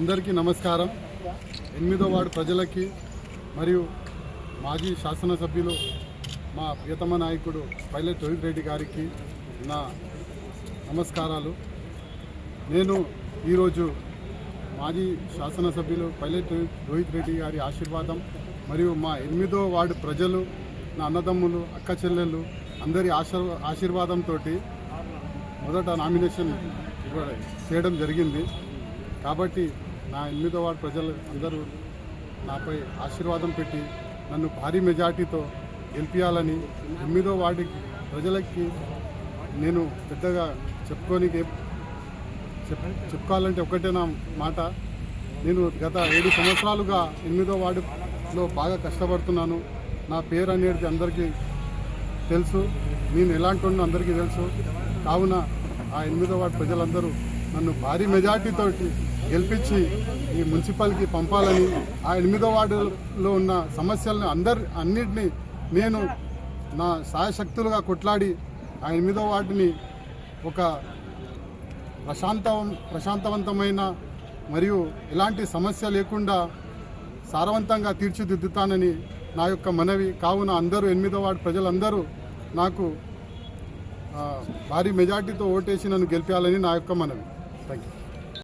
అందరికీ నమస్కారం. ఎనిమిదో వార్డు ప్రజలకి మరియు మాజీ శాసనసభ్యులు మా ప్రియతమ నాయకుడు పైలట్ రోహిత్ రెడ్డి గారికి నా నమస్కారాలు. నేను ఈరోజు మాజీ శాసనసభ్యులు పైలట్ రోహిత్ రెడ్డి గారి ఆశీర్వాదం మరియు మా ఎనిమిదో వార్డు ప్రజలు నా అన్నదమ్ములు అక్క చెల్లెళ్ళు అందరి ఆశీర్వాదంతో మొదట నామినేషన్ చేయడం జరిగింది. కాబట్టి నా ఎనిమిదో వార్డు ప్రజలు అందరూ నాపై ఆశీర్వాదం పెట్టి నన్ను భారీ మెజార్టీతో గెలిపించాలని ఎనిమిదో వార్డు ప్రజలకి నేను పెద్దగా చెప్పుకోనికి చెప్ చెప్పుకోవాలంటే ఒకటే నా మాట. నేను గత ఏడు సంవత్సరాలుగా ఎనిమిదో వార్డులో బాగా కష్టపడుతున్నాను. నా పేరు అనేది అందరికీ తెలుసు. నేను ఎలాంటి అందరికీ తెలుసు. కావున ఆ ఎనిమిదో వార్డు ప్రజలందరూ నన్ను భారీ మెజార్టీతో గెలిపించి ఈ మున్సిపల్కి పంపాలని ఆ ఎనిమిదో వార్డులో ఉన్న సమస్యలను అందరి అన్నిటినీ నేను నా సాయశక్తులుగా కొట్లాడి ఆ ఎనిమిదో వార్డుని ఒక ప్రశాంత ప్రశాంతవంతమైన మరియు ఎలాంటి సమస్య లేకుండా సారవంతంగా తీర్చిదిద్దుతానని నా యొక్క మనవి. కావున అందరూ ఎనిమిదో వార్డు ప్రజలందరూ నాకు భారీ మెజార్టీతో ఓటేసి నన్ను గెలిపించాలని నా యొక్క మనవి. Thank you.